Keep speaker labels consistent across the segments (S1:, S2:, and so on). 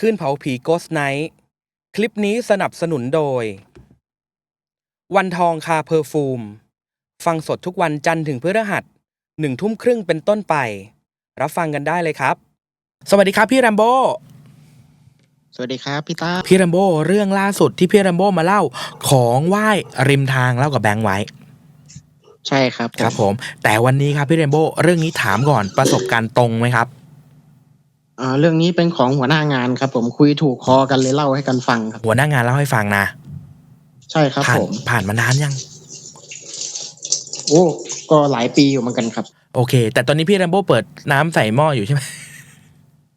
S1: ขึ้นเผาผีโกสไนท์คลิปนี้สนับสนุนโดย วันทองคาเพอร์ฟูม ฟังสดทุกวันจันทร์ถึงพฤหัสหนึ่งทุ่มครึ่งเป็นต้นไป รับฟังกันได้เลยครับ สวัสดีครับพี่แรมโบ้
S2: สวัสดีครับพี่ต้า
S1: พี่แรมโบ้เรื่องล่าสุดที่พี่แรมโบ้มาเล่าของไหว้ริมทางเล่ากับแบงค์ไว้
S2: ใช่ครับ
S1: ครับผม แต่วันนี้ครับพี่เรมโบ้เรื่องนี้ถามก่อนประสบการณ์ตรงไหมครับ
S2: อ่าเรื่องนี้เป็นของหัวหน้างานครับ ผมคุยถูกคอกันเลยเล่าให้กันฟังครับ
S1: หัวหน้างานเล่าให้ฟังนะ
S2: ใช่ครับ
S1: ผ่าน
S2: ผม
S1: ผ่านมานานยัง
S2: โอ้ก็หลายปีอยู่เหมือนกันครับ
S1: โอเค แต่ตอนนี้พี่แรมโบ้เปิดน้ำใส่หม้ออยู่ใช่ไหม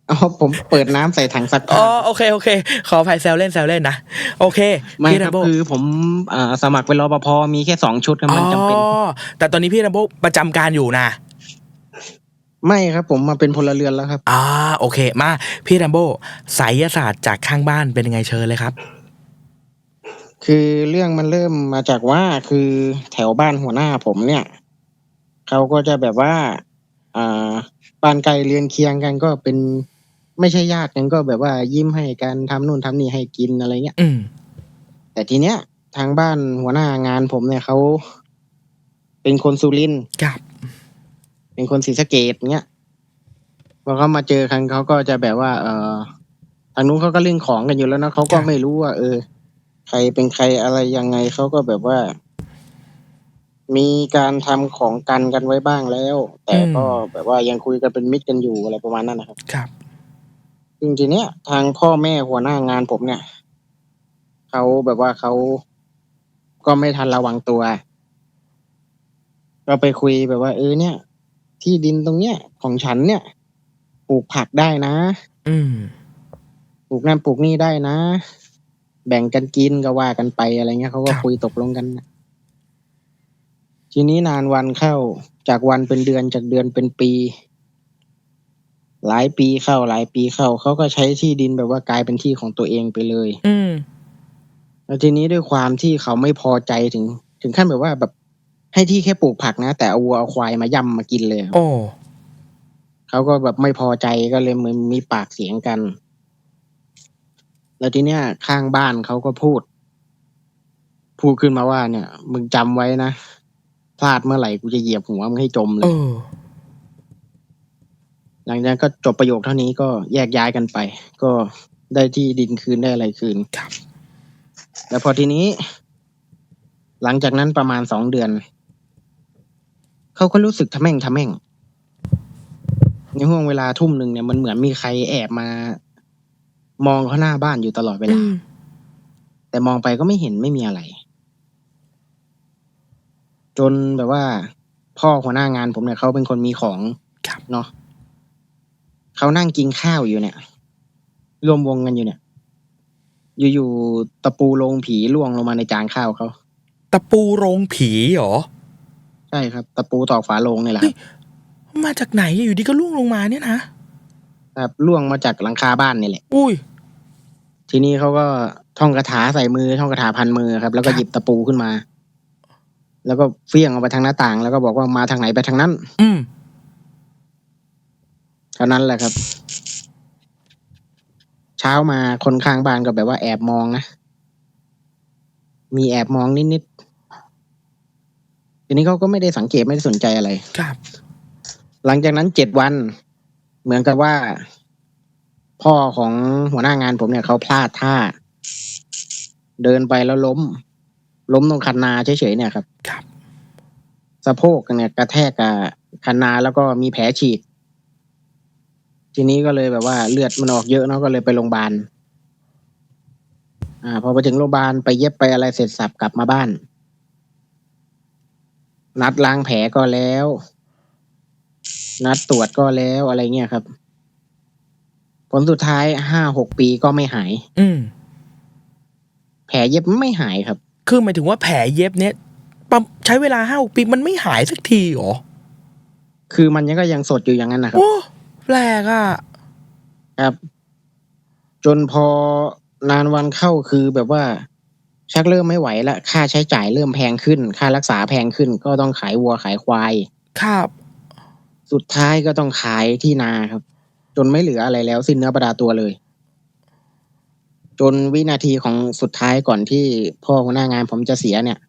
S2: อ๋อผมเปิดน้ำใส่ถังซัก
S1: อ๋
S2: ผ้า
S1: อโอเคโอเค ขออภัยแซวเล่นแซวเล่นนะโอเค
S2: ไม่
S1: พี่
S2: ค
S1: แร
S2: รับ
S1: มโบ้
S2: คือผมอ่าสมัครเป็นรปภมีแค่สองชุดครับมันจำเป็น
S1: อ๋อแต่ตอนนี้พี่แรมโบ้ประจำการอยู่นะ
S2: ไม่ครับ ผมมาเป็นพลเรือนแล้วครับ
S1: อ่าโอเค มาพี่แรมโบ้ไสยศาสตร์จากข้างบ้านเป็นยังไงเชิญเลยครับ
S2: คือเรื่องมันเริ่มมาจากว่าคือแถวบ้านหัวหน้าผมเนี่ยเขาก็จะแบบว่า อ่าบ้านไกลเรือนเคียงกันก็เป็นไม่ใช่ญาติกันก็แบบว่ายิ้มให้กันทำนู่นทำนี่ให้กินอะไรเงี้ย
S1: อืม
S2: แต่ทีเนี้ย ทางบ้านหัวหน้างานผมเนี่ยเขาเป็นคนสุรินทร์
S1: ครับ
S2: เป็นคนศรีสะเกดเงี้ยพอเขามาเจอกันเขาก็จะแบบว่า เออทางนู้นเขาก็เรื่องของกันอยู่แล้วนะเขาก็ไม่รู้ว่า เออ ใครเป็นใครอะไรยังไงเขาก็แบบว่า มีการทำของกันกันไว้บ้างแล้ว แต่ก็แบบว่ายังคุยกันเป็นมิตรกันอยู่อะไรประมาณนั้นนะครับ
S1: ครับ
S2: ซึ่งทีเนี้ยทางพ่อแม่หัวหน้างานผมเนี่ยเขาแบบว่าเขาก็ไม่ทันระวังตัว ก็ไปคุยแบบว่าเออเนี่ย ที่ดินตรงเนี้ยของฉันเนี่ย ปลูกผักได้นะ
S1: อืม
S2: ปลูกนั่นปลูกนี่ได้นะ แบ่งกันกินก็ว่ากันไปอะไรเงี้ยเขาก็
S1: ครับ
S2: คุยตกลงกันนะทีนี้นานวันเข้าจากวันเป็นเดือนจากเดือนเป็นปี หลายปีเข้าหลายปีเข้าเขาก็ใช้ที่ดินแบบว่ากลายเป็นที่ของตัวเองไปเลย
S1: อืม
S2: แล้วทีนี้ด้วยความที่เขาไม่พอใจถึง ถึงขั้นแบบว่าแบบ ให้ที่แค่ปลูกผักนะ แต่เอาวัวเอาควายมาย่ำมากินเลยครับ
S1: โอ้
S2: เขาก็แบบไม่พอใจก็เลยมันมีปากเสียงกัน แล้วทีเนี้ยข้างบ้านเขาก็พูด พูดขึ้นมาว่าเนี่ย มึงจำไว้นะพลาดเมื่อไหร่กูจะเหยียบหัวมึงให้จมเล
S1: เอย อ
S2: หลังจากนั้นก็จบประโยคเท่านี้ก็แยกย้ายกันไป ก็ได้ที่ดินคืนได้อะไรคืน
S1: ครับ
S2: แล้วพอทีนี้ หลังจากนั้นประมาณสองเดือน เขาก็รู้สึกทะแม่งทะแม่ง ในห่วงเวลาทุ่มหนึ่งเนี่ยมันเหมือนมีใครแอบมา มองเขาหน้าบ้านอยู่ตลอดเว
S1: อื
S2: ลา
S1: ม
S2: แต่มองไปก็ไม่เห็นไม่มีอะไร จนแบบว่า พ่อหัวหน้างานผมเนี่ยเขาเป็นคนมีของ
S1: ครับ
S2: เนาะเขานั่งกินข้าวอยู่เนี่ยรวมวงกันอยู่เนี่ย อยู่ๆตะปูลงผีล่วงลงมาในจานข้าวเขา
S1: ตะปูโรงผีเหรอ
S2: ใช่ครับ ตะปูตอกฝาโลงนี่แหละครับ
S1: มาจากไหนอยู่ดีก็ล่วงลงมาเนี่ยนะ
S2: ครับล่วงมาจากหลังคาบ้านนี่แหละ
S1: อุ้ย
S2: ทีนี้เขาก็ท่องคาถาใส่มือท่องคาถาพันมือครับ แล้วก็
S1: ครับ
S2: หยิบตะปูขึ้นมา แล้วก็เฟี้ยงออกไปทางหน้าต่าง แล้วก็บอกว่ามาทางไหนไปทางนั้น
S1: อืม
S2: เท่านั้นแหละครับ เช้ามาคนข้างบ้านก็แบบว่าแอบมองนะ มีแอบมองนิดๆ ทีนี้เขาก็ไม่ได้สังเกตไม่ได้สนใจอะไร
S1: ครับ
S2: หลังจากนั้นเจ็ดวัน เหมือนกับว่า พ่อของหัวหน้างานผมเนี่ยเขาพลาดท่า เดินไปแล้วล้ม ล้มตรงคันนาเฉยๆเนี่ยครับ
S1: ครับ
S2: สะโพกเนี่ยกระแทกกับคันนาแล้วก็มีแผลฉีก ทีนี้ก็เลยแบบว่าเลือดมันออกเยอะเนาะก็เลยไปโรงพยาบาลอ่าพอไปถึงโรงพยาบาลไปเย็บไปอะไรเสร็จสับกลับมาบ้าน นัดล้างแผลก็แล้ว นัดตรวจก็แล้วอะไรเงี้ยครับ ผลสุดท้ายห้าหกปีก็ไม่หาย
S1: อืม
S2: แผลเย็บไม่หายครับ
S1: คือหมายถึงว่าแผลเย็บเนี่ยประใช้เวลาห้าปีมันไม่หายสักทีเหรอ
S2: คือมันยังก็ยังสดอยู่อย่างนั้นนะครับ
S1: โอ้แปลกอะ
S2: ครับ จนพอนานวันเข้าคือแบบว่า ชักเริ่มไม่ไหวละค่าใช้จ่ายเริ่มแพงขึ้น ค่ารักษาแพงขึ้น ก็ต้องขายวัวขายควาย
S1: ครับ
S2: สุดท้ายก็ต้องขายที่นาครับ จนไม่เหลืออะไรแล้วสิ้นเนื้อประดาตัวเลย จนวินาทีของสุดท้ายก่อนที่พ่อหัวหน้างานผมจะเสียเนี่ย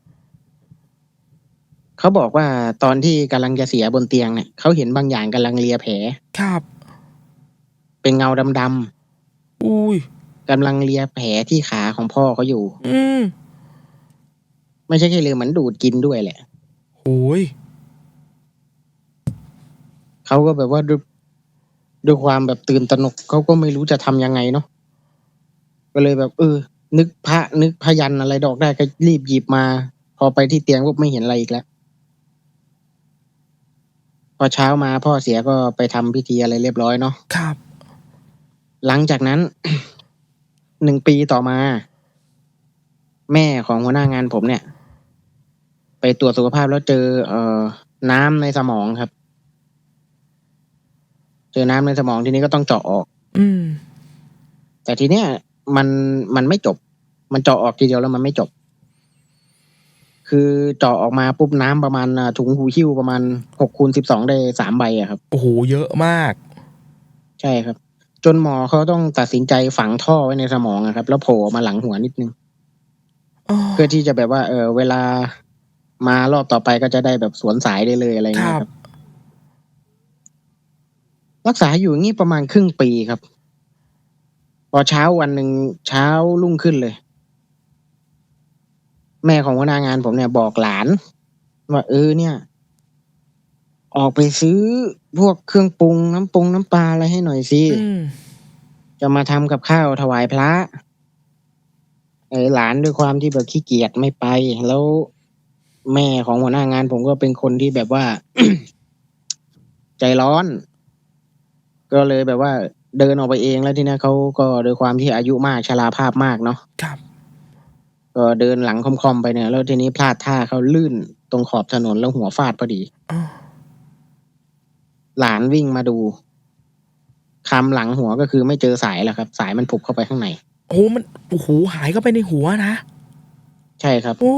S2: เขาบอกว่าตอนที่กำลังจะเสียบนเตียงเนี่ยเขาเห็นบางอย่างกำลังเลียแผล
S1: ครับ
S2: เป็นเงาดำ
S1: อุ้ย
S2: ๆ กำลังเลียแผลที่ขาของพ่อเขาอยู่
S1: อืม
S2: ไม่ใช่แค่เลียเหมือนดูดกินด้วยแหละ
S1: โอ้ย
S2: เขาก็แบบว่าด้วยด้วยความแบบตื่นตระหนกเขาก็ไม่รู้จะทำยังไงเนาะก็เลยแบบเออ นึกพระนึกพยันอะไรดอกได้ก็รีบหยิบมา พอไปที่เตียงปุ๊บไม่เห็นอะไรอีกแล้วพอเช้ามาพ่อเสียก็ไปทำพิธีอะไรเรียบร้อยเนาะ
S1: ครับ
S2: หลังจากนั้น หนึ่งปีต่อมา แม่ของหัวหน้างานผมเนี่ย ไปตรวจสุขภาพแล้วเจอ เอ่อ น้ำในสมองครับ เจอน้ำในสมองทีนี้ก็ต้องเจาะออก
S1: อืม
S2: แต่ทีเนี้ยมันมันไม่จบ มันเจาะออกทีเดียวแล้วมันไม่จบ คือเจาะออกมาปุ๊บน้ำประมาณอ่าถุงหูหิ้วประมาณหกคูณสิบสองได้สามใบอะครับ
S1: โอ้โห เยอะมาก
S2: ใช่ครับ จนหมอเขาต้องตัดสินใจฝังท่อไว้ในสมองอะครับ แล้วโผล่ออกมาหลังหัวนิดนึง
S1: อ๋อ
S2: เพื่อที่จะแบบว่า เออ เวลามารอบต่อไปก็จะได้แบบสวนสายได้เลยอะไร
S1: ค
S2: เงี้
S1: รั
S2: ย
S1: บ
S2: ครับ รักษาอยู่อย่างนี้ประมาณครึ่งปีครับ พอเช้าวันหนึ่งเช้ารุ่งขึ้นเลย แม่ของหัวหน้างานผมเนี่ยบอกหลานว่าเออเนี่ย ออกไปซื้อพวกเครื่องปรุงน้ำปรุงน้ำปลาอะไรให้หน่อยสิ
S1: อืม
S2: จะมาทำกับข้าวถวายพระเออหลานด้วยความที่แบบขี้เกียจไม่ไป แล้วแม่ของหัวหน้างาน ผมก็เป็นคนที่แบบว่า ใจร้อน ก็เลยแบบว่า เดินออกไปเองแล้วทีเนี้ยเขาก็โดยความที่อายุมากชราภาพมากเนาะ
S1: ครับ
S2: ก็เดินหลังคอมๆไปเนี่ย แล้วทีนี้พลาดท่าเขาลื่นตรงขอบถนนแล้วหัวฟาดพอดี
S1: อ๋อ
S2: หลานวิ่งมาดูคำหลังหัวก็คือไม่เจอสายแล้วครับ สายมันผุบเข้าไปข้างใน
S1: โอ้โหมันโอ้โหหายเข้าไปในหัวนะ
S2: ใช่ครับ
S1: โอ้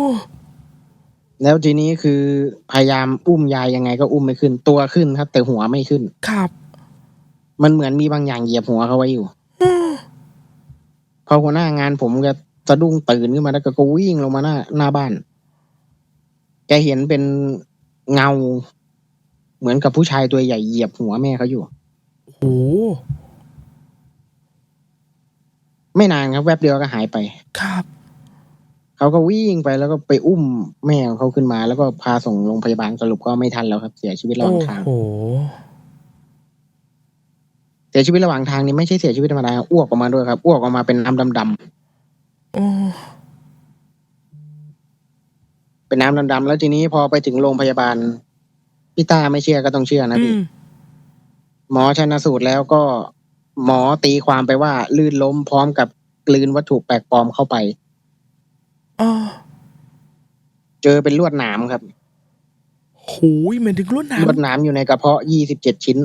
S2: แล้วทีนี้คือพยายามอุ้มยายยังไงก็อุ้มไม่ขึ้น ตัวขึ้นครับ แต่หัวไม่ขึ้น
S1: ครับ
S2: มันเหมือนมีบางอย่างเหยียบหัวเขาไว้อยู่
S1: อืม
S2: พอหัวหน้างานผมก็สะดุ้งตื่นขึ้นมาแล้วก็วิ่งลงมาหน้าหน้าบ้าน แกเห็นเป็นเงา เหมือนกับผู้ชายตัวใหญ่เหยียบหัวแม่เขาอยู่
S1: โอ้โห
S2: ไม่นานครับแวบเดียวก็หายไป
S1: ครับ
S2: เขาก็วิ่งไปแล้วก็ไปอุ้มแม่ของเขาขึ้นมา แล้วก็พาส่งโรงพยาบาลสรุปก็ไม่ทันแล้วครับ เสียชีวิตระห
S1: โอ้
S2: ว่างทาง
S1: โห
S2: เสียชีวิตระหว่างทางนี่ไม่ใช่เสียชีวิตธรรมดาอ้วกออกมาด้วยครับอ้วกออกมาเป็นน้ำดำ
S1: โอ้
S2: ๆเป็นน้ำดำๆแล้วทีนี้พอไปถึงโรงพยาบาล พี่ตาไม่เชื่อก็ต้องเชื่อนะ
S1: อื
S2: พี่
S1: ม
S2: หมอชันสูตรแล้วก็หมอตีความไปว่า ลื่นล้มพร้อมกับกลืนวัตถุแปลกปลอมเข้าไป
S1: อ๋อ
S2: เจอเป็นลวดหนามครับ
S1: โหยเหมือนถึงรุ่น
S2: ลวด
S1: น้ำ
S2: หนามอยู่ในกระเพาะยี่สิบเจ็ดชิ้น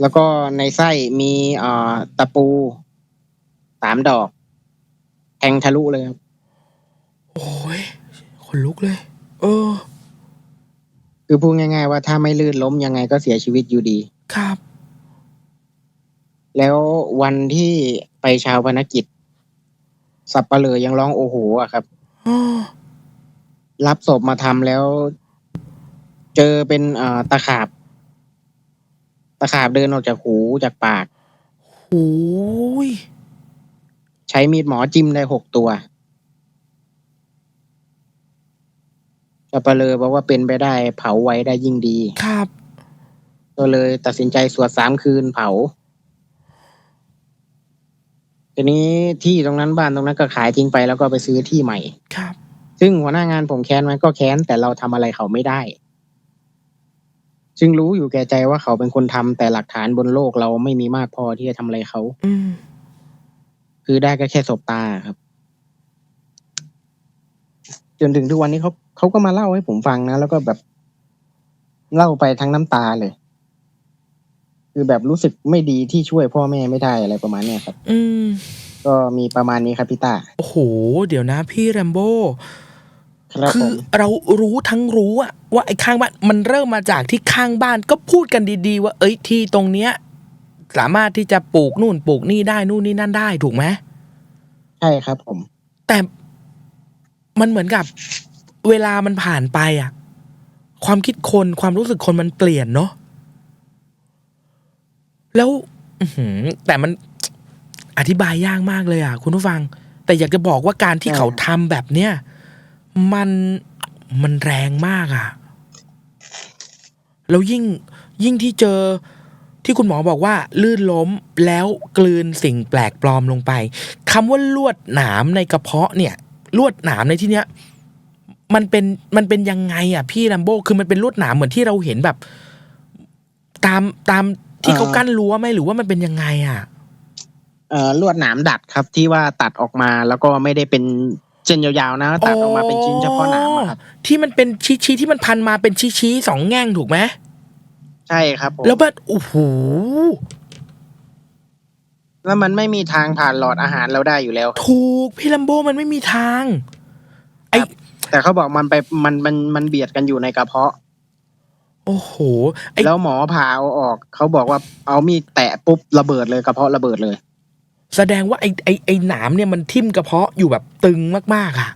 S2: แล้วก็ในไส้มีเอ่อตะปูสามดอก แทงทะลุเลยครับ
S1: โอ้ยขนลุกเลย เออ
S2: คือพูดง่าย ๆ ว่าถ้าไม่ลื่นล้มยังไงก็เสียชีวิตอยู่ดี
S1: ครับ
S2: แล้ววันที่ไปชาวพนกิจ สับปะเลอยังร้องโอ้โหอะครับ
S1: อ๋อ
S2: รับศพมาทำแล้ว เจอเป็นเอ่อตะขาบ ตะขาบเดินออกจากหูจากปาก
S1: โอ้ย
S2: ใช้มีดหมอจิ้มได้หกตัว สับปะเลอบอกว่าเป็นไปได้เผาไว้ได้ยิ่งดี
S1: ครับ
S2: ก็เลยตัดสินใจสวดสามคืนเผาทีนี้ที่ตรงนั้นบ้านตรงนั้นก็ขายทิ้งไปแล้วก็ไปซื้อที่ใหม่
S1: ครับ
S2: ซึ่งหัวหน้างานผมแค้นไหมก็แค้นแต่เราทำอะไรเขาไม่ได้จึงรู้อยู่แก่ใจว่าเขาเป็นคนทำแต่หลักฐานบนโลกเราไม่มีมากพอที่จะทำอะไรเขา
S1: อืม
S2: คือได้ก็แค่ศบตาครับ จนถึงทุกวันนี้เขาเขาก็มาเล่าให้ผมฟังนะแล้วก็แบบเล่าไปทั้งน้ำตาเลย คือแบบรู้สึกไม่ดีที่ช่วยพ่อแม่ไม่ได้อะไรประมาณเนี้ยครับ
S1: อืม
S2: ก็มีประมาณนี้ครับพี่ตา
S1: โอ้โห เดี๋ยวนะพี่แรมโบ้
S2: ครับ
S1: คื
S2: ผ
S1: อ
S2: ม
S1: เรารู้ทั้งรู้อะว่าไอ้ข้างบ้านมันเริ่มมาจากที่ข้างบ้านก็พูดกันดี ๆ ว่า เอ้ยที่ตรงเนี้ย สามารถที่จะปลูกนู่นปลูกนี่ได้นู่นนี่นั่นได้ถูกไหม
S2: ใช่ครับผม
S1: แต่ มันเหมือนกับเวลามันผ่านไปอะความคิดคนความรู้สึกคนมันเปลี่ยนเนาะแล้วอื้อหือแต่มันอธิบายยากมากเลยอะ คุณผู้ฟัง แต่อยากจะบอกว่าการที่
S2: ใช่
S1: เขาทำแบบเนี้ยมันมันแรงมากอะ แล้วยิ่งยิ่งที่เจอที่คุณหมอบอกว่า ลื่นล้มแล้วกลืนสิ่งแปลกปลอมลงไปคำว่าลวดหนามในกระเพาะเนี่ย ลวดหนามในที่เนี้ยมันเป็นมันเป็นยังไงอะพี่ลัมโบคือมันเป็นลวดหนามเหมือนที่เราเห็นแบบ ตามตามที่เขากั้นรั้วไหมหรือว่ามันเป็นยังไงอะ
S2: เอ่อลวดหนามดัดครับที่ว่าตัดออกมาแล้วก็ไม่ได้เป็นเส้นยาวๆนะตัดออกมาเป็นชิ้นเฉพาะหนามอะครับ
S1: ที่มันเป็นชี้ชี้ๆที่มันพันมาเป็นชี้ชี้ๆสองแง่งถูกไหม
S2: ใช่ครับผม
S1: แล้วแบบโอ้โห
S2: แล้วมันไม่มีทางผ่านหลอดอาหารเราได้อยู่แล้วครับ
S1: ถูกพี่ลัมโบมันไม่มีทาง ไอ
S2: ครับแต่เขาบอกมันไปมันมันมันเบียดกันอยู่ในกระเพาะ
S1: โอ้โหไอ
S2: แล้วหมอผ่าเอาออก เขาบอกว่าเอามีดแตะปุ๊บระเบิดเลยกระเพาะระเบิดเลย
S1: แสดงว่าไอไอไอหนามเนี่ยมันทิ่มกระเพาะอยู่แบบตึงมากๆอะ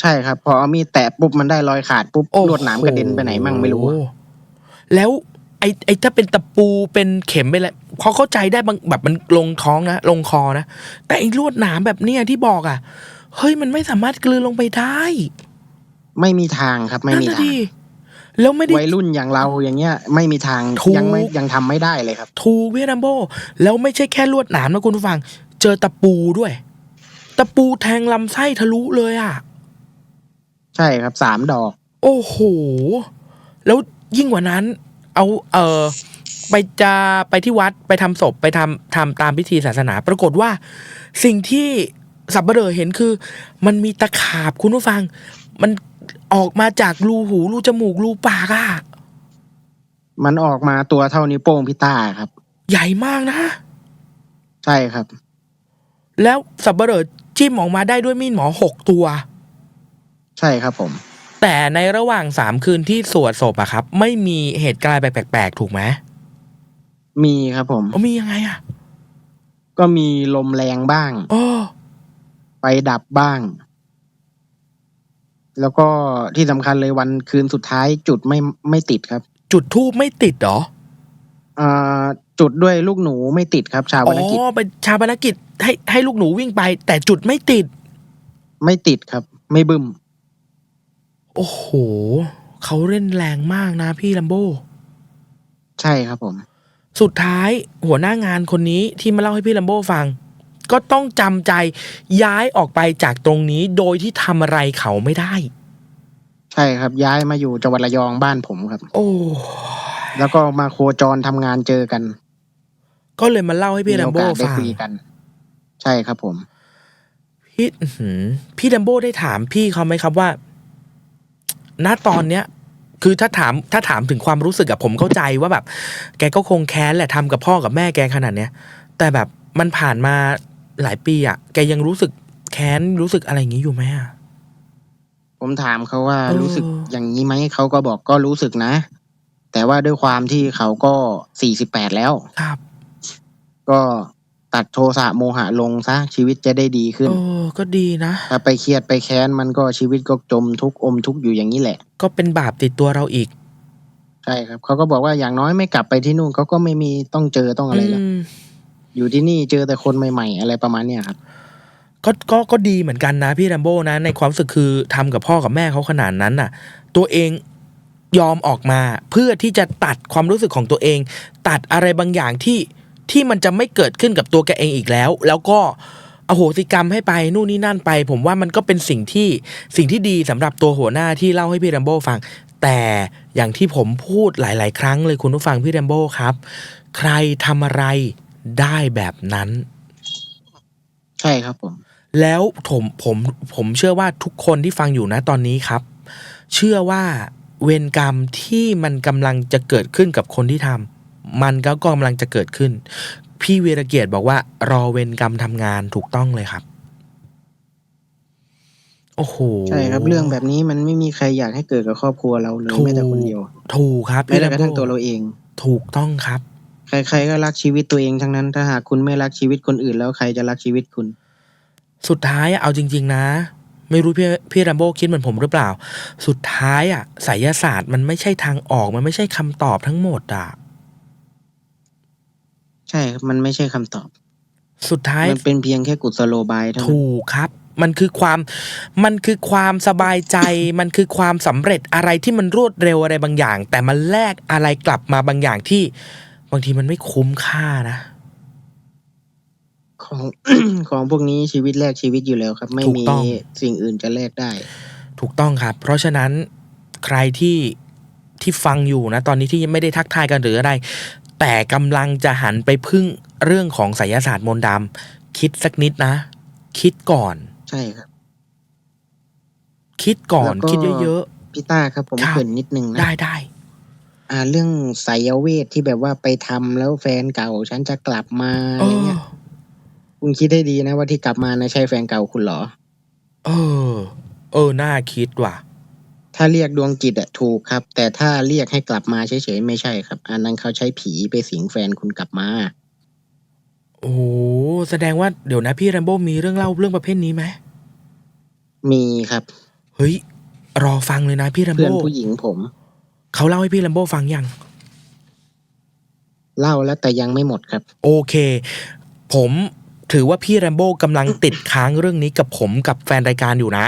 S2: ใช่ครับ พอเอามีดแตะปุ๊บมันได้รอยขาดปุ๊บ
S1: โอ้โล
S2: วดหนามกระเด็นไปไหนมั่งไม่รู้อะ
S1: แล้วไอไอถ้าเป็นตะปูเป็นเข็มไปแล้วพอเข้าใจได้บางแบบมันลงท้องนะลงคอนะแต่ไอลวดหนามแบบเนี้ยที่บอกอะเฮ้ยมันไม่สามารถกลืนลงไปได้
S2: ไม่มีทางครับไม่มี
S1: นั่นน่ะ
S2: ทาง
S1: ดิแล้วไม่ได้
S2: วัยรุ่นอย่างเราอย่างเงี้ย ไม่มีทาง
S1: ถูก
S2: ยังไม่ยังทำไม่ได้เลยครับ
S1: ทูเวียนัมโบ แล้วไม่ใช่แค่ลวดหนามนะคุณผู้ฟัง เจอตะปูด้วย ตะปูแทงลำไส้ทะลุเลยอะ
S2: ใช่ครับสามดอก
S1: โอ้โห แล้วยิ่งกว่านั้น เอาเออไปจะไปที่วัดไปทำศพไปทำทำตามพิธีศาสนา ปรากฏว่า สิ่งที่สับเบลอเห็นคือ มันมีตะขาบคุณผู้ฟัง มันออกมาจากรูหูรูจมูกรูปากอะ
S2: มันออกมาตัวเท่านิ้วโป้งพี่ต้าครับ
S1: ใหญ่มากนะ
S2: ใช่ครับ
S1: แล้วสับเบลอจิ้มออกมาได้ด้วยมีดหมอหกตัว
S2: ใช่ครับผม
S1: แต่ในระหว่างสามคืนที่สวดศพอะครับ ไม่มีเหตุการณ์แปลกๆถูกไหม
S2: มีครับผม
S1: อ๋อมียังไงอะ
S2: ก็มีลมแรงบ้าง
S1: อ๋อ
S2: ไฟดับบ้าง แล้วก็ที่สำคัญเลยวันคืนสุดท้ายจุดไม่ไม่ติดครับ
S1: จุดทูบไม่ติดเหรอ
S2: อ่าจุดด้วยลูกหนูไม่ติดครับ ชาว
S1: อ๋
S2: นกิจ
S1: อเป็นชาปนกิจให้ให้ลูกหนูวิ่งไป แต่จุดไม่ติด
S2: ไม่ติดครับ ไม่บึ้ม
S1: โอ้โห เขาเล่นแรงมากนะพี่ลัมโบ
S2: ใช่ครับผม
S1: สุดท้ายหัวหน้างานคนนี้ที่มาเล่าให้พี่ลัมโบฟัง ก็ต้องจำใจย้ายออกไปจากตรงนี้โดยที่ทำอะไรเขาไม่ได้
S2: ใช่ครับ ย้ายมาอยู่จังหวัดระยองบ้านผมครับ
S1: โอ้
S2: แล้วก็มาโคจรทำงานเจอกัน
S1: ก็เลยมาเล่าให้
S2: มี
S1: พี่ลัม
S2: โอ
S1: โบ
S2: กาสได้
S1: ฟัง
S2: คุยกัน ใช่ครับผม
S1: พี่อื้อหือพี่ดัมโบ้ได้ถามพี่เขาไหมครับว่า ณตอนเนี้ยคือถ้าถามถ้าถามถึงความรู้สึกอะผมเข้าใจว่าแบบ แกก็คงแค้นแหละทำกับพ่อกับแม่แกขนาดเนี้ยแต่แบบมันผ่านมาหลายปีอะแกยังรู้สึกแค้นรู้สึกอะไรอย่างนี้อยู่ไหมอะ
S2: ผมถามเขาว่า
S1: เออ
S2: รู้สึกอย่างนี้ไหมเขาก็บอกก็รู้สึกนะ แต่ว่าด้วยความที่เขาก็สี่สิบแปดแล้ว
S1: ครับ
S2: ก็ ตัดโทสะโมหะลงซะ ชีวิตจะได้ดีขึ้น
S1: เออก็ดีนะ
S2: ถ้าไปเครียดไปแค้นมันก็ชีวิตก็จมทุกข์อมทุกข์อยู่อย่างนี้แหละ
S1: ก็เป็นบาปติดตัวเราอีก
S2: ใช่ครับเขาก็บอกว่าอย่างน้อยไม่กลับไปที่นู่นเขาก็ไม่มีต้องเจอต้องอะไรแล้ว
S1: อืม
S2: อยู่ที่นี่เจอแต่คนใหม่ๆ อะไรประมาณเนี้ยครับ
S1: ก็ก็ก็ดีเหมือนกันนะพี่แรมโบ้นะ ในความรู้สึกคือทำกับพ่อกับแม่เขาขนาดนั้นน่ะ ตัวเองยอมออกมาเพื่อที่จะตัดความรู้สึกของตัวเอง ตัดอะไรบางอย่างที่ ที่มันจะไม่เกิดขึ้นกับตัวแกเองอีกแล้ว แล้วก็อโหสิกรรมให้ไปนู่นนี่นั่นไป ผมว่ามันก็เป็นสิ่งที่สิ่งที่ดีสำหรับตัวหัวหน้าที่เล่าให้พี่แรมโบ้ฟัง แต่อย่างที่ผมพูดหลาย ๆ ครั้งเลยคุณผู้ฟังพี่แรมโบ้ครับ ใครทำอะไรได้แบบนั้น
S2: ใช่ครับผม
S1: แล้วผมผมผมเชื่อว่าทุกคนที่ฟังอยู่นะตอนนี้ครับ เชื่อว่าเวรกรรมที่มันกำลังจะเกิดขึ้นกับคนที่ทำ มันก็กำลังจะเกิดขึ้น พี่เวรเกียรติบอกว่ารอเวรกรรมทำงานถูกต้องเลยครับ โอ้โห
S2: ใช่ครับเรื่องแบบนี้มันไม่มีใครอยากให้เกิดกับครอบครัวเราเลย
S1: ถูก
S2: แม้แต่คนเดียว
S1: ถูกครับ
S2: แม้แต่กระทั่ง
S1: แรมโบ้
S2: ตัวเราเอง
S1: ถูกต้องครับ
S2: ใคร ๆ ก็รักชีวิตตัวเองทั้งนั้น ถ้าหากคุณไม่รักชีวิตคนอื่น แล้วใครจะรักชีวิตคุณ
S1: สุดท้ายอะเอาจริง ๆ นะไม่รู้พี่พี่แรมโบ้คิดเหมือนผมหรือเปล่า สุดท้ายอะไสยศาสตร์มันไม่ใช่ทางออกมันไม่ใช่คำตอบทั้งหมดอะ
S2: ใช่ครับมันไม่ใช่คำตอบ
S1: สุดท้าย
S2: มันเป็นเพียงแค่กุศโลบายเท่านั้น
S1: ถูกครับ มันคือความมันคือความสบายใจ มันคือความสำเร็จอะไรที่มันรวดเร็วอะไรบางอย่าง แต่มันแลกอะไรกลับมาบางอย่างที่ บางทีมันไม่คุ้มค่านะ
S2: ของ ของพวกนี้ชีวิตแรกชีวิตอยู่แล้วครับ ไม่
S1: ถูก
S2: มี
S1: ต้อง
S2: สิ่งอื่นจะแลกได้
S1: ถูกต้องครับ เพราะฉะนั้นใครที่ที่ฟังอยู่นะ ตอนนี้ที่ยังไม่ได้ทักทายกันหรืออะไร แต่กำลังจะหันไปพึ่งเรื่องของไสยศาสตร์มนต์ดำคิดสักนิดนะ คิดก่อน
S2: ใช่ครับ
S1: คิดก่อน
S2: แล้วก็
S1: คิดเยอะ
S2: พี่ต้าครับผม
S1: ครับ
S2: เกรินนิดนึง
S1: ๆ
S2: นะ
S1: ได้ได้
S2: อ่าเรื่องไสยเวทที่แบบว่าไปทำแล้วแฟนเก่า ฉันจะกลับมา
S1: เอ
S2: อะไร
S1: อ
S2: เงี้ย คุณคิดให้ดีนะว่าที่กลับมานะใช่แฟนเก่าคุณเหรอ
S1: เออ เออ น่าคิดว่ะ
S2: ถ้าเรียกดวงจิตอะถูกครับ แต่ถ้าเรียกให้กลับมาเฉยๆไม่ใช่ครับ อันนั้นเขาใช้ผีไปสิงแฟนคุณกลับมา
S1: โอ้โหแสดงว่าเดี๋ยวนะพี่แรมโบ้มีเรื่องเล่าเรื่องประเภทนี้ไหม
S2: มีครับ
S1: เฮ้ย รอฟังเลยนะพี่แรม
S2: เพื่อน
S1: โบ้
S2: ผู้หญิงผม
S1: เขาเล่าให้พี่แรมโบ้ฟังยัง
S2: เล่าแล้วแต่ยังไม่หมดครับ
S1: โอเค ผมถือว่าพี่แรมโบ้กำลังติดค้างเรื่องนี้กับผมกับแฟนรายการอยู่นะ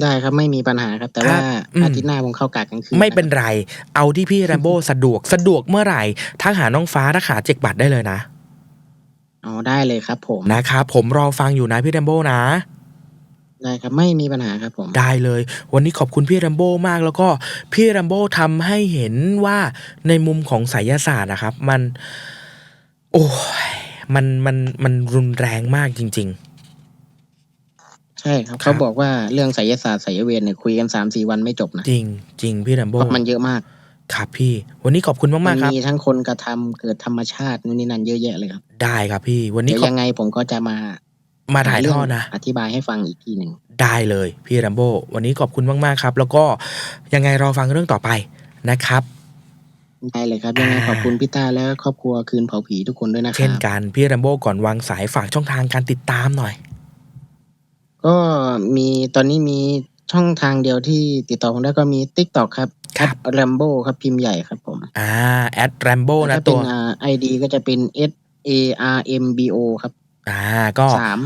S2: ได้ครับ ไม่มีปัญหาครับ แต่
S1: ครั
S2: ว่า
S1: บอืม
S2: อาทิตย์หน้าผมเข้ากะกลางคืน
S1: ไม่เป็น
S2: นะครับ
S1: ไร เอาที่พี่แรมโบ้สะดวกสะดวกเมื่อไหร่ทักหาน้องฟ้าทักหาเจ็กบัตรได้เลยนะ
S2: อ๋อได้เลยครับ ผม
S1: นะครับผมรอฟังอยู่นะพี่แรมโบ้นะ
S2: ได้ครับไม่มีปัญหาครับผม
S1: ได้เลย วันนี้ขอบคุณพี่แรมโบ้มากแล้วก็พี่แรมโบ้ทำให้เห็นว่าในมุมของไสยศาสตร์นะครับ มัน โอ้ยมันมันมันรุนแรงมากจริง
S2: ใช่ครับ
S1: ครับ
S2: เขาบอกว่าเรื่องไสยศาสตร์ไสยเวทเนี่ยคุยกันสามสี่วันไม่จบนะ
S1: ๆจริงจริงพี่แรม
S2: เพ
S1: โบ้
S2: ราะมันเยอะมาก
S1: ครับพี่ วันนี้ขอบคุณ
S2: มั
S1: มากๆครับ
S2: มีทั้งคนกระทำเกิดธรรมชาตินู่นนี่นั่นเยอะแยะเลยครับ
S1: ได้ครับพี่ วันนี้
S2: เดี๋ยว
S1: ขอ
S2: ยังไงผมก็จะมา
S1: มาถ่ายทอด
S2: เรื่ง
S1: นะ
S2: อธิบายให้ฟังอีกทีหนึ่ง
S1: ได้เลยพี่แรมโบ้วันนี้ขอบคุณมากๆครับ แล้วก็ยังไงรอฟังเรื่องต่อไปนะครับ
S2: ได้เลยครับยังไง
S1: อ่า
S2: ขอบคุณพี่ต้าและครอบครัวคืนเผาผีทุกคนด้วยนะค
S1: เช่น
S2: รับ
S1: กันพี่แรมโบ้ก่อนวางสายฝากช่องทางการติดตามหน่อย
S2: ก็มี ตอนนี้มีช่องทางเดียวที่ติดต่อผมได้ก็มี t ิ k t o k ครับ
S1: ครับ
S2: แรมโบครับ พิมพ์ใหญ่ครับผม
S1: อ่าแอดแรมโบ้นะ
S2: ถ้าเป็
S1: ตั
S2: น
S1: ว
S2: อ่าไอดีก็จะเป็น S A R M B O ครับ
S1: อ่าก็
S2: สาม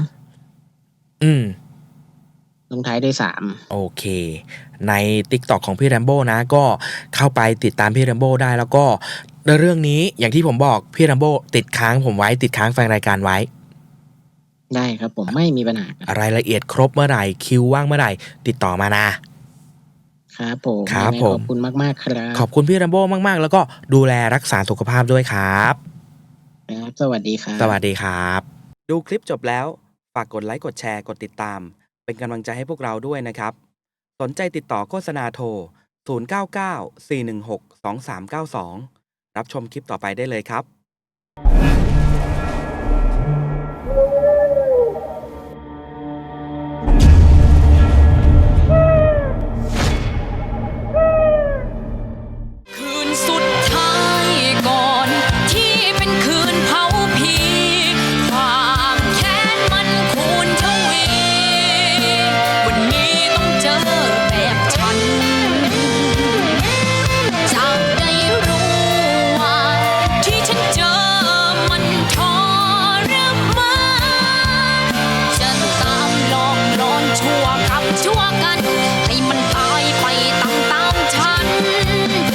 S1: อืม
S2: ลงท้ายด้วยสาม
S1: โอเค ใน t ิ k t o k ของพี่แรมโบ้นะ ก็เข้าไปติดตามพี่แรมโบ้ได้แล้วก็เรื่องนี้อย่างที่ผมบอกพี่แรมโบ้ติดค้างผมไว้ติดค้างแฟนรายการไว้
S2: ได้ครับผมไม่มีปัญหาครับ
S1: รายละเอียดครบเมื่อไหร่คิวว่างเมื่อไหร่ ติดต่อมานะ
S2: ครับผม
S1: ครับ
S2: ยังไง
S1: ผม
S2: ขอบคุณมากๆครับ
S1: ขอบคุณพี่แรมโบ้มากๆ แล้วก็ดูแลรักษาสุขภาพด้วยครับ
S2: ครับสวัสดีครับ
S1: สวัสดีครับ ดูคลิปจบแล้วฝากกดไลค์กดแชร์กดติดตาม เป็นกำลังใจให้พวกเราด้วยนะครับ สนใจติดต่อโฆษณาโทร 099 416 2392 รับชมคลิปต่อไปได้เลยครับ